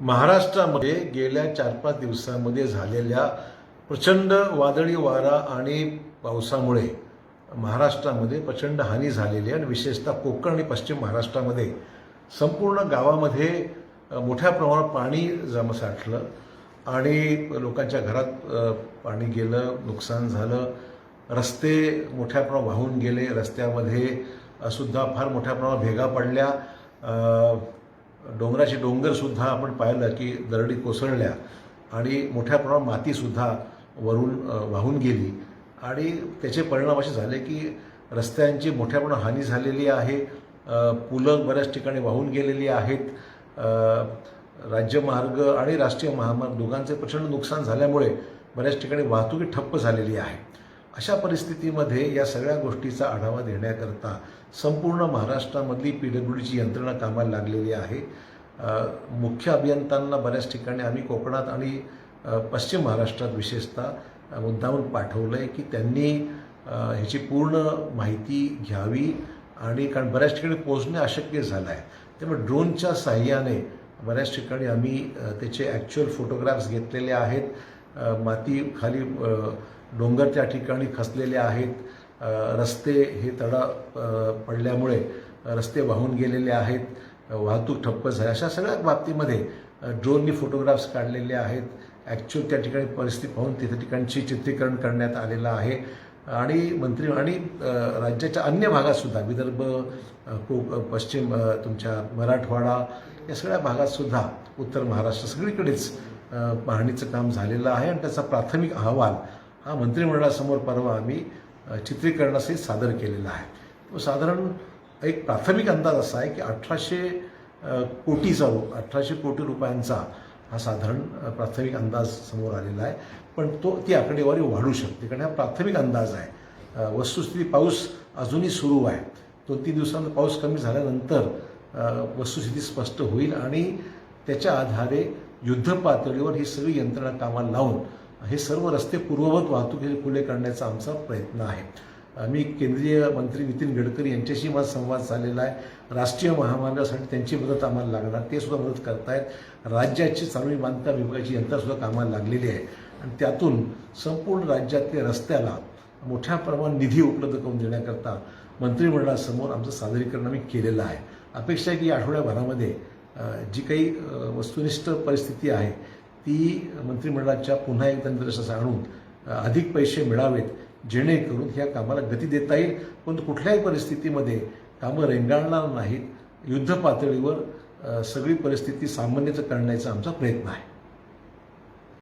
महाराष्ट्रामध्ये गेल्या चार पाच दिवसांमध्ये झालेल्या प्रचंड वादळी वारा आणि पावसामुळे महाराष्ट्रामध्ये प्रचंड हानी झालेली आहे. आणि विशेषतः कोकण आणि पश्चिम महाराष्ट्रामध्ये संपूर्ण गावामध्ये मोठ्या प्रमाणात पाणी जमा साठलं आणि लोकांच्या घरात पाणी गेलं नुकसान झालं. रस्ते मोठ्या प्रमाणात वाहून गेले. रस्त्यामध्ये सुद्धा फार मोठ्या प्रमाणात भेगा पडल्या. डोंगराचे डोंगरसुद्धा आपण पाहिलं की दरडी कोसळल्या आणि मोठ्या प्रमाणात मातीसुद्धा वरून वाहून गेली. आणि त्याचे परिणाम असे झाले की रस्त्यांची मोठ्या प्रमाणात हानी झालेली आहे. पुलं बऱ्याच ठिकाणी वाहून गेलेली आहेत. राज्यमार्ग आणि राष्ट्रीय महामार्ग दोघांचे प्रचंड नुकसान झाल्यामुळे बऱ्याच ठिकाणी वाहतुकी ठप्प झालेली आहे. अशा परिस्थितीमध्ये या सगळ्या गोष्टीचा आढावा देण्याकरता संपूर्ण महाराष्ट्रामधली पी डब्ल्यू डीची यंत्रणा कामाला लागलेली आहे. मुख्य अभियंत्यांना बऱ्याच ठिकाणी आम्ही कोकणात आणि पश्चिम महाराष्ट्रात विशेषतः मुद्दामून पाठवलं आहे की त्यांनी ह्याची पूर्ण माहिती घ्यावी आणि कारण बऱ्याच ठिकाणी पोहोचणे अशक्य झालं आहे त्यामुळे ड्रोनच्या साह्याने बऱ्याच ठिकाणी आम्ही त्याचे ॲक्च्युअल फोटोग्राफ्स घेतलेले आहेत. माती खाली डोंगर त्या ठिकाणी खसलेले आहेत. रस्ते हे तडा पडल्यामुळे रस्ते वाहून गेलेले आहेत. वाहतूक ठप्प झाली. अशा सगळ्या बाबतीमध्ये ड्रोननी फोटोग्राफ्स काढलेले आहेत. ॲक्च्युअल त्या ठिकाणी परिस्थिती पाहून तिथे ठिकाणची चित्रीकरण करण्यात आलेलं आहे. आणि मंत्री आणि राज्याच्या अन्य भागातसुद्धा विदर्भ को पश्चिम तुमच्या मराठवाडा या सगळ्या भागातसुद्धा उत्तर महाराष्ट्र सगळीकडेच पाहणीचं काम झालेलं आहे. आणि त्याचा प्राथमिक अहवाल हा मंत्रिमंडळासमोर परवा आम्ही अ, चित्रीकरणासहित सादर केलेला आहे. तो साधारण एक प्राथमिक अंदाज असा आहे की अठराशे कोटीचा अठराशे कोटी रुपयांचा हा साधारण प्राथमिक अंदाज समोर आलेला आहे. पण तो ती आकडेवारी वाढू शकते. कारण हा प्राथमिक अंदाज आहे. वस्तुस्थिती पाऊस अजूनही सुरू आहे. दोन तीन दिवसांत पाऊस कमी झाल्यानंतर वस्तुस्थिती स्पष्ट होईल आणि त्याच्या आधारे युद्ध पातळीवर ही सगळी यंत्रणा कामाला लावून हे सर्व रस्ते पूर्ववत वाहतुकीचे खुले करण्याचा आमचा प्रयत्न आहे. मी केंद्रीय मंत्री नितीन गडकरी यांच्याशी माझा संवाद झालेला आहे. राष्ट्रीय महामार्गासाठी त्यांची मदत आम्हाला लागणार ते सुद्धा मदत करतायत. राज्याची चांगली बांधकाम विभागाची यंत्रसुद्धा कामाला लागलेली आहे. आणि त्यातून संपूर्ण राज्यातल्या रस्त्याला मोठ्या प्रमाणात निधी उपलब्ध करून देण्याकरता मंत्रिमंडळासमोर आमचं सादरीकरण आम्ही केलेलं आहे. अपेक्षा आहे की या आठवड्याभरामध्ये जी काही वस्तुनिष्ठ परिस्थिती आहे ती मंत्रिमंडळाच्या पुन्हा एकदा निदर्शनास आणून अधिक पैसे मिळावेत जेणेकरून ह्या कामाला गती देता येईल. पण कुठल्याही परिस्थितीमध्ये कामं रेंगाळणार नाहीत. युद्ध पातळीवर सगळी परिस्थिती सामान्यच करण्याचा आमचा प्रयत्न आहे.